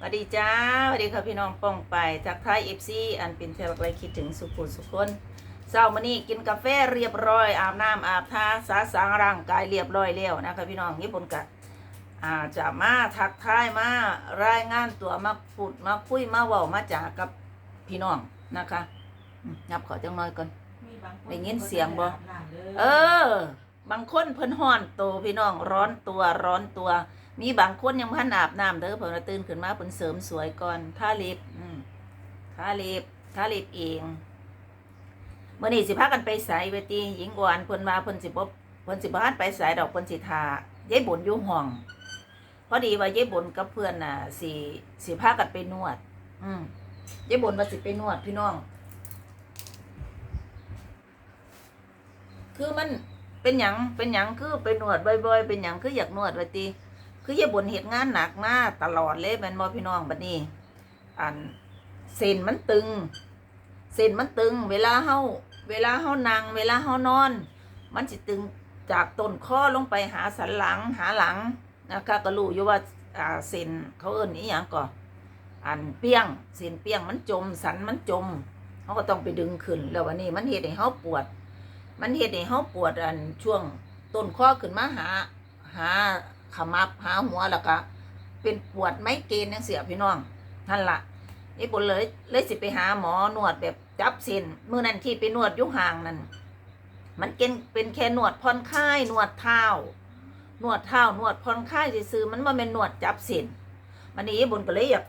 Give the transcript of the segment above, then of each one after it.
สวัสดีจ้าสวัสดีค่ะพี่น้องป้องไปจากไทยเอฟซีอันเป็นแฟนบักไรคิดถึงสุขุนสุขคนเช้ามานี่กินกาแฟเรียบร้อย อาบน้ำอาบท่าสาสางร่างกายเรียบร้อยแล้วนะคะพี่น้องญี่ปุ่นกะอาจะมาทักทายมารายงานตัวมาพูดมาคุยมาเว้ามาจากับพี่น้องนะคะอืมยับขอจังน้อยก่อนได้ยินเสียงบ่เออ บางคนเพิ่นฮ้อนโตวพี่น้องร้อนตัวร้อนตัว มีบางคนยังพันอาบน้ำเด้อเพิ่นว่าตื่นขึ้นมาเพิ่นเสริมสวยก่อนทาเล็บทาเล็บทาเล็บเองเมื้อนี้สิพากันไปไสเวทีหญิงอ่อนเพิ่นว่าเพิ่นสิบ่เพิ่นสิบ่ทันไปไสดอกเพิ่นสิทายายบุญอยู่ห้อง พอดีว่ายายบุญกับเพื่อนน่ะสิสิพากันไปนวด อืมยายบุญว่าสิไปนวดพี่น้อง คือมัน เป็นหยังเป็นหยังคือไปนวดบ่อยๆ เป็นหยังคืออยากนวดไว้ติคืออย่าบ่นเหตุงานหนักมากตลอดเลยแม่นบ่พี่น้องบัดนี้อันเส้นมันตึง เส้นมันตึง เวลาเฮาเวลาเฮานั่งเวลาเฮานอน มันสิตึงจากต้นคอลงไปหาสันหลังหาหลังนะคะก็รู้อยู่ว่าอ่าเส้นเขาเอิ้นอีหยังก่ออันเปี้ยงเส้นเปี้ยงมันจมสันมันจมเขาก็ต้องไปดึงขึ้นแล้ววันนี้มันเฮ็ดให้เฮาปวด มันเฮ็ดให้เฮาปวดอันช่วงต้นคอขึ้นมาหา หาขมับหาหัวแล้วก็เป็นปวดไมเกรนจังเสียพี่น้องนั่นละนี่บุญเลยเลยสิไปหาหมอนวดแบบจับเส้นเมื้อนั้นที่ไปนวดยุห่างนั่นมันเป็นเป็นแค่นวดผ่อนคลายนวดเท้านวดเท้านวดผ่อนคลายซื่อมันบ่แม่นนวดจับเส้นมันนี้บุญก็เลยอยาก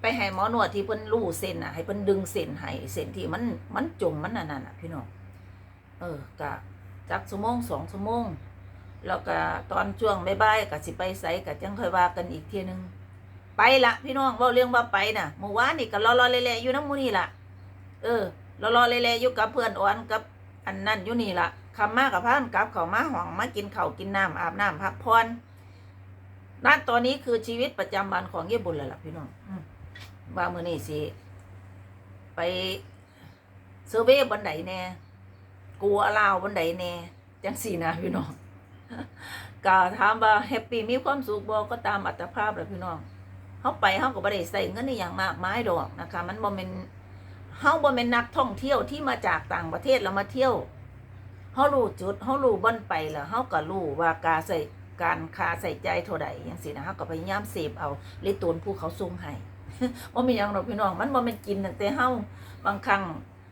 ไปให้หมอนวดที่เพิ่นรู้เส้นน่ะให้เพิ่นดึงเส้นให้เส้นที่มันมันจมมันนั่นน่ะพี่น้อง เออกะจักชั่วโมงสองชั่วโมงแล้วก็ตอนช่วงบ่ายๆก็สิไปใส่ก็จังค่อยว่ากันอีกเทียนึงไปละพี่น้องว้าเรื่องว่าไปน่ะเมื่อวานนี่ก็รอๆเละๆอยู่น้ำมูนี่ละเออรอๆเละๆอยู่กับเพื่อนอ่อนกับอันนั่นอยู่นี่ละคำมากับพานกับเขามาห้องมากินเขากินน้ำอาบน้ำพักผ่อนนั่นตอนนี้คือชีวิตประจำวันของเยบุญเลยล่ะพี่น้องว่ามื้อนี้สิไปเซอร์เวย์บันไดแน่ กลัวลาวบันไดแน่จังสี่นะพี่น้องก็ถามว่าแฮปปี้มีความสุขบ่ก็ตามอัตภาพแหละพี่น้องเฮาไปเฮาก็บ่ได้ใส่เงินในอย่างมากมายดอกนะคะ มันบ่แม่นเฮาบ่แม่นนักท่องเที่ยวที่มาจากต่างประเทศแล้วมาเที่ยวเฮารู้จุดเฮารู้บ่นไปแล้วเฮาก็รู้ว่าการใส่การคาใส่ใจเท่าใดจังซี่นะเฮาก็พยายามเสพเอาเลยตูนผู้เขาส่งให้บ่มีหยังดอกพี่น้อง มันบ่แม่นกินตั้งแต่เฮาบางครั้ง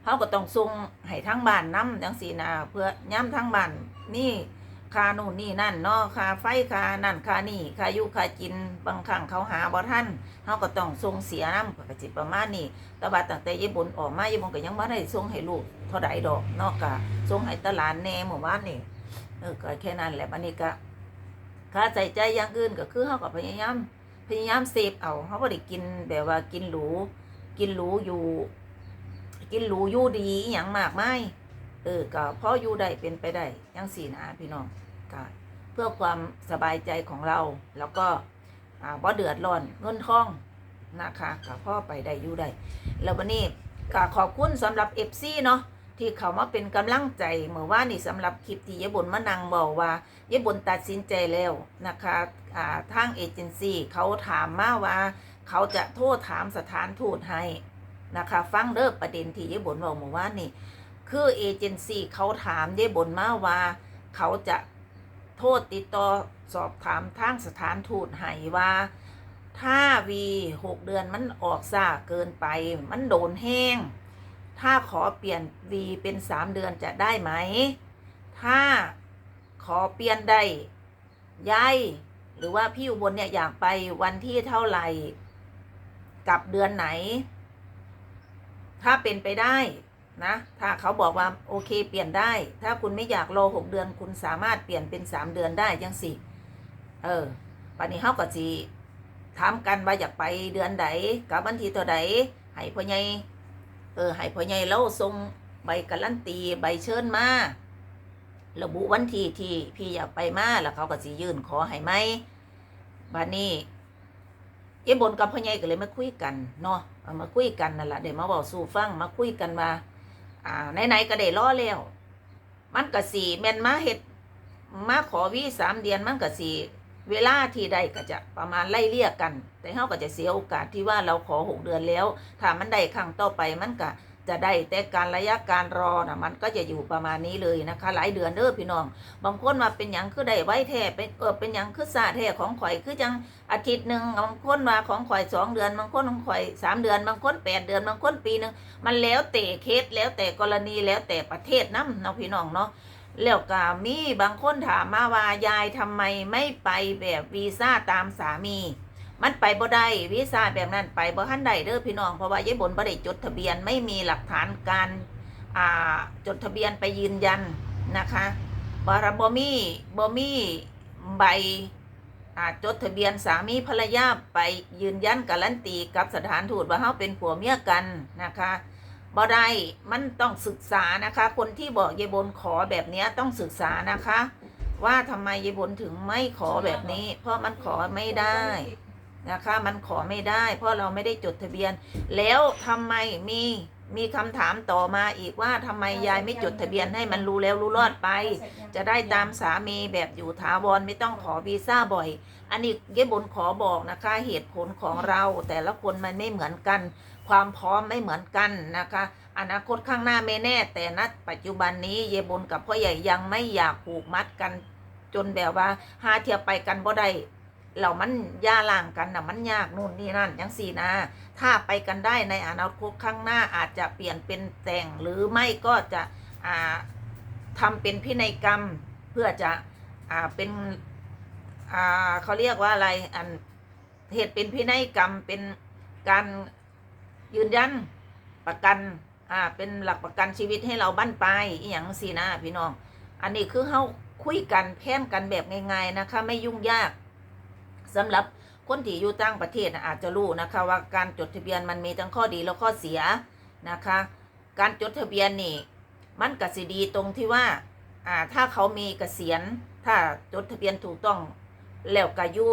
เขาก็ต้องส่งให้ทั้งบ้านน้ำจังสีนาเพื่อย่ำทั้งบ้านนี่คานู่นนี่นั่นเนาะคาไฟคานั่นคานี่คาอยู่คากินบางครั้งเขาหาบ่ท่านเขาก็ต้องส่งเสียน้ำก็จิประมาณนี้ต่ว่าตั้งแต่ญี่ปุ่นออกมาญี่ปุ่นก็ยังไม่ได้ส่งให้ลูกเท่าใดดอกเนอกกะส่งให้ตลาดแน่หมู่บ้านนี่เออก็แค่นั้นแหละบันนี้ก็ค่าใส่ใจอย่างอื่นก็คือเขาก็พยายามพยายามเสพเอาเขาก็ได้กินแบบว่ากินหรูกินหรูอยู่ กินหรูอยู่ดีอย่างมากไม่เออก็พออยู่ได้เป็นไปได้ยังสี่นะพี่น้องก็เพื่อความสบายใจของเราแล้วก็อ่าบ่เดือดร้อนเงินทองนะคะก็พ่อไปได้อยู่ได้แล้ววันนี้ก็ขอบคุณสำหรับเอฟซีเนาะที่เขามาเป็นกำลังใจเมื่อว่านี่สำหรับคลิปที่ยายบุญมานังบอกว่ายายบุญตัดสินใจแล้วนะคะอ่าทางเอเจนซี่เขาถามมาว่า เขาจะโทษถามสถานทูตให้ นะคะ ฟังเด้อประเด็นที่ยายบนบอกเมื่อวานนี่คือเอเจนซี่เขาถามยายบนมาว่า เขาจะโทษติดต่อสอบถามทางสถานทูตให้ว่า ถ้าวีหกเดือนมันออกซ่าเกินไป มันโดนแห้ง ถ้าขอเปลี่ยนวีเป็นสามเดือนจะได้ไหม ถ้าขอเปลี่ยนได้ยายหรือว่าพี่อุบลเนี่ยอยากไปวันที่เท่าไหร่ กับเดือนไหน ถ้าเป็นไปได้นะถ้าเขาบอกว่าโอเคเปลี่ยนได้ ถ้าคุณไม่อยากรอหกเดือน คุณสามารถเปลี่ยนเป็นสามเดือนได้ยังสิเออปันนี้เขาก็สิถามกันว่าอยากไปเดือนใดกับวันที่เท่าใดให้พ่อใหญ่เออให้พ่อใหญ่แล้วส่งใบการันตีใบเชิญมาระบุวันที่ที่พี่อยากไปมาแล้วเขาก็สิยื่นขอให้ไหมบัดนี้ เอ้บนกับพ่อใหญ่ก็เลยมาคุยกันเนาะเอามาคุยกันนั่นแหละเดี๋ยวมาบอกสู่ฟังมาคุยกันมาอ่าไหนๆก็ได้รอแล้ว มันก็สี่แมนมาเฮ็ดมาขอวีสามเดือนมันก็สี่เวลาที่ใดก็จะประมาณไล่เลี่ยกัน แต่เฮาก็จะเสียโอกาสที่ว่าเราขอหกเดือนแล้ว ถ้ามันได้ครั้งต่อไปมันก็ จะได้แต่การระยะการรอนะมันก็จะอยู่ประมาณนี้เลยนะคะ หลายเดือนเด้อพี่น้อง บางคนมาเป็นหยังคือได้ไว้แท้เป็นเออเป็นหยังคือซาแท้ของข่อยคือจังอาทิตย์หนึ่งบางคนมาของข่อยสองเดือนบางคนของข่อยสามเดือนบางคนแปดเดือนบางคนปีหนึ่งมันแล้วแต่เคสแล้วแต่กรณีแล้วแต่ประเทศน้ำเนาะพี่น้องเนาะแล้วก็มีบางคนถามมาว่ายายทำไมไม่ไปแบบวีซ่าตามสามี มันไปบ่ได้วีซ่าแบบนั้นไปบ่ทันได้เด้อพี่น้องเพราะว่ายายบนบ่ได้จดทะเบียนไม่มีหลักฐานการอ่าจดทะเบียนไปยืนยันนะคะบารบ่มีบ่มีใบจดทะเบียนสามีภรรยาไปยืนยันการันตีกับสถานทูตว่าเฮาเป็นผัวเมียกันนะคะบ่ได้มันต้องศึกษานะคะ คนที่บอกยายบนขอแบบนี้ต้องศึกษานะคะ ว่าทำไมยายบนถึงไม่ขอแบบนี้ เพราะมันขอไม่ได้ นะคะมันขอไม่ได้เพราะเราไม่ได้จดทะเบียน แล้วทำไมมีมีคำถามต่อมาอีกว่าทำไมยายไม่จดทะเบียนให้มันรู้แล้วรู้รอดไป จะได้ตามสามีแบบอยู่ถาวรไม่ต้องขอวีซ่าบ่อย อันนี้เย้บนขอบอกนะคะเหตุผลของเราแต่ละคนมันไม่เหมือนกัน ความพร้อมไม่เหมือนกันนะคะ อนาคตข้างหน้าไม่แน่ แต่ณปัจจุบันนี้เยบนกับพ่อใหญ่ยังไม่อยากผูกมัดกัน จนแบบว่าหาเทียบไปกันบ่ได้ เรามันย่าล่างกันนะมันยากนู่นนี่นั่นยังสี่นะ ถ้าไปกันได้ในอนาคตข้างหน้าอาจจะเปลี่ยนเป็นแต่งหรือไม่ก็จะอ่าทำเป็นพินัยกรรมเพื่อจะอ่าเป็นอ่าเขาเรียกว่าอะไรอันเหตุเป็นพินัยกรรมเป็นการยืนยันประกันอ่าเป็นหลักประกันชีวิตให้เราบั้นปลายอหย่างสี่นะพี่น้อง อันนี้คือเขาคุยกันแพนกันแบบง่ายๆนะคะ ไม่ยุ่งยาก สำหรับคนที่อยู่ต่างประเทศนะอาจจะรู้นะคะว่าการจดทะเบียนมันมีทั้งข้อดีและข้อเสียนะคะ การจดทะเบียนนี่มันกสิดีตรงที่ว่าอ่าถ้าเขามีเกษียณ ถ้าจดทะเบียนถูกต้องแล้วก็อยู่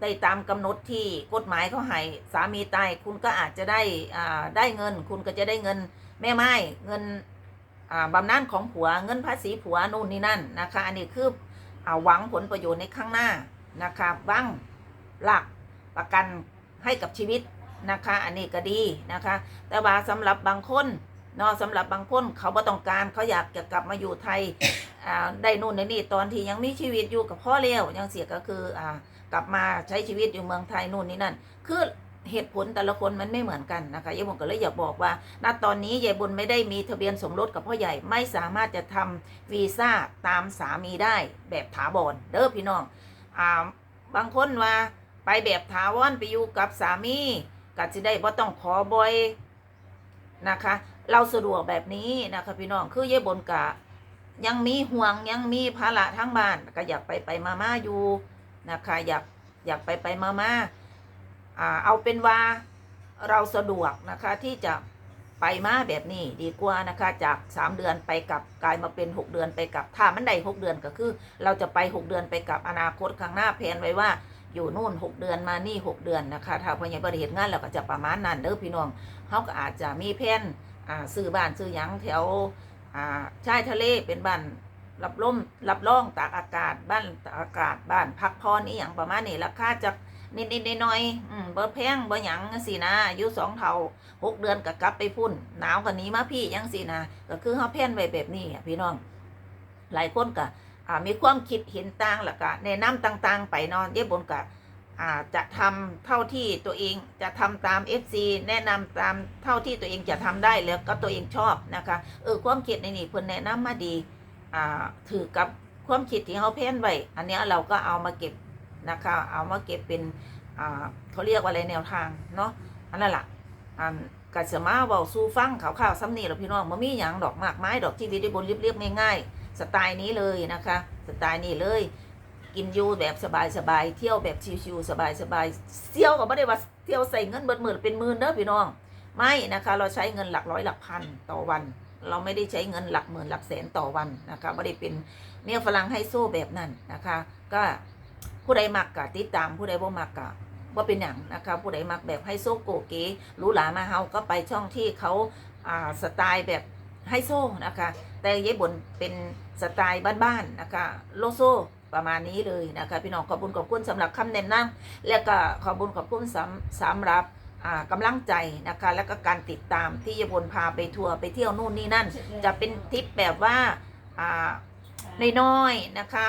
ได้ตามกำหนดที่กฎหมายเขาให้สามีตายคุณก็อาจจะได้อ่าได้เงิน คุณก็จะได้เงินแม่ไม้เงินอ่าบำนาญของผัวเงินภาษีผัวนู่นนี่นั่นนะคะ อันนี้คืออาหวังผลประโยชน์ในข้างหน้านะคะบ้าง หลักประกันให้กับชีวิตนะคะ อันนี้ก็ดีนะคะ แต่ว่าสำหรับบางคนเนาะสำหรับบางคนเขาบ่ต้องการเขาอยากจะกลับมาอยู่ไทยอ่าได้นู่นได้นี่ตอนที่ยังมีชีวิตอยู่กับพ่อเลี้ยวยังเสียก็คืออ่ากลับมาใช้ชีวิตอยู่เมืองไทยนู่นนี่นั่น คือเหตุผลแต่ละคนมันไม่เหมือนกันนะคะยายบุญก็เลยอยากบอกว่าณตอนนี้ยายบุญไม่ได้มีทะเบียนสมรสกับพ่อใหญ่ไม่สามารถจะทำวีซ่าตามสามีได้แบบถาวรเด้อพี่น้องอ่าบางคนว่า ไปแบบถาวรไปอยู่กับสามีก็จะได้บ่ต้องขอบ่อยนะคะ เราสะดวกแบบนี้นะคะพี่น้องคือเยายบุญกะ ยังมีห่วงยังมีภาระทั้งบ้านก็อยากไปไปมามาอยู่นะคะอยากอยากไปไปมามาอ่าเอาเป็นว่าเราสะดวกนะคะที่จะไปมาแบบนี้ดีกว่านะคะจาก3เดือนไปกลับกลายมาเป็น6เดือนไปกลับถ้ามันได้6เดือนก็คือ เราจะไป6เดือนไปกลับอนาคตข้างหน้าแผนไว้ว่า อยู่นู่น6เดือนมานี่6เดือนนะคะ ถ้าพอยังบริเหตุงานเราก็จะประมาณนั้นเด้อพี่น้องเขาก็อาจจะมีแผนอ่าซื้อบ้านซื้อยังแถวอ่าชายทะเลเป็นบ้านรับลมรับร่องตากอากาศบ้านตากอากาศบ้านพักพรนี่อย่างประมาณนี้ราคาจะนิดนิดๆหน่อยๆอืมบ่แพงเบ่หยังสินะอายุสองเท่าหกเดือนก็กลับไปพุ่น หนาวกว่านี้มาพี่ยังสินะก็คือเฮาแพนไว้แบบนี้พี่น้อง หลายคนก็อ่า มีความคิดเห็นต่างแล้วก็แนะนำต่างๆ ไปเนาะเย็บบนก็อ่าจะทำเท่าที่ตัวเองจะทำตาม FC แนะนำตามเท่าที่ตัวเองจะทำได้แล้วก็ตัวเองชอบนะคะเออความคิดในนี่เพิ่นแนะนำมาดีอ่าถือกับความคิดที่เฮาแพลนไว้อันนี้เราก็เอามาเก็บนะคะเอามาเก็บเป็นอ่าเขาเรียกว่าอะไรแนวทางเนาะอันนั้นล่ะอันกัสมาเบาสู้ฟังข่าวๆซ้ำนี่หรอพี่น้องมันมีอย่างดอกมากไม้ดอกชีวิด้บนเรียบๆง่ายๆ สไตล์นี้เลยนะคะ สไตล์นี้เลย กินอยู่แบบสบายๆเที่ยวแบบชิวๆสบายๆเที่ยวก็ไม่ได้ว่าเที่ยวใส่เงินเบิดหมื่นเป็นหมื่นเด้อพี่น้อง ไม่นะคะ เราใช้เงินหลักร้อยหลักพันต่อวัน เราไม่ได้ใช้เงินหลักหมื่นหลักแสนต่อวันนะคะไม่ได้เป็นเมียฝรั่งไฮโซ่แบบนั้นนะคะ ก็ผู้ใดมักกะติดตามผู้ใดบ่มักกะว่าเป็นอย่างนะคะผู้ใดมักแบบไฮโซโกเก๋หรูหรามาเฮาก็ไปช่องที่เขาอ่าสไตล์แบบ ไฮโซนะคะ แต่ยายบนเป็นสไตล์บ้านๆนะคะ โลโซประมาณนี้เลยนะคะพี่น้องขอบคุณขอบคุณสำหรับคำแนะนำและก็ขอบคุณขอบคุณสำสำหรับอ่ากำลังใจนะคะและก็การติดตามที่ยายบนพาไปทัวร์ไปเที่ยวนู่นนี่นั่น จะเป็นทริปแบบว่าน้อยๆนะคะ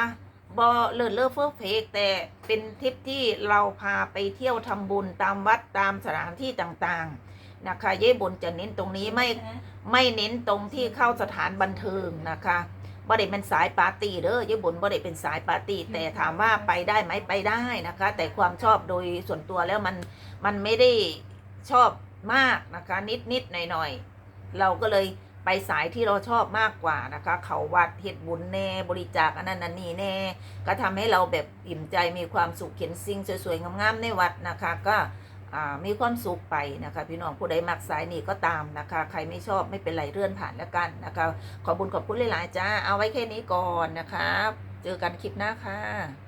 บอเลิศเลิศเฟิร์เฟกแต่เป็นทริปที่เราพาไปเที่ยวทำบุญตามวัดตามสถานที่ต่างๆ นะคะเย่บนจะเน้นตรงนี้ไม่ไม่เน้นตรงที่เข้าสถานบันเทิงนะคะบ่ได้เป็นสายปาร์ตี้เด้อเย่บนบ่ได้เป็นสายปาร์ตี้แต่ถามว่าไปได้ไหมไปได้นะคะ แต่ความชอบโดยส่วนตัวแล้วมันมันไม่ได้ชอบมากนะคะ นิดนิดๆหน่อยหน่อยๆเราก็เลยไปสายที่เราชอบมากกว่านะคะ เขาวัดเฮ็ดบุญแน่บริจาคอันนั้นอันนี้แน่ ก็ทำให้เราแบบอิ่มใจมีความสุขเห็นสิ่งสวยๆงามๆในวัดนะคะ ก็อ่า มีความสุขไปนะคะพี่น้องผู้ใดมักสายนี่ก็ตามนะคะ ใครไม่ชอบไม่เป็นไรเลื่อนผ่านแล้วกันนะคะ ขอบุญขอบคุณหลายๆจ้าเอาไว้แค่นี้ก่อนนะคะ เจอกันคลิปหน้าค่ะ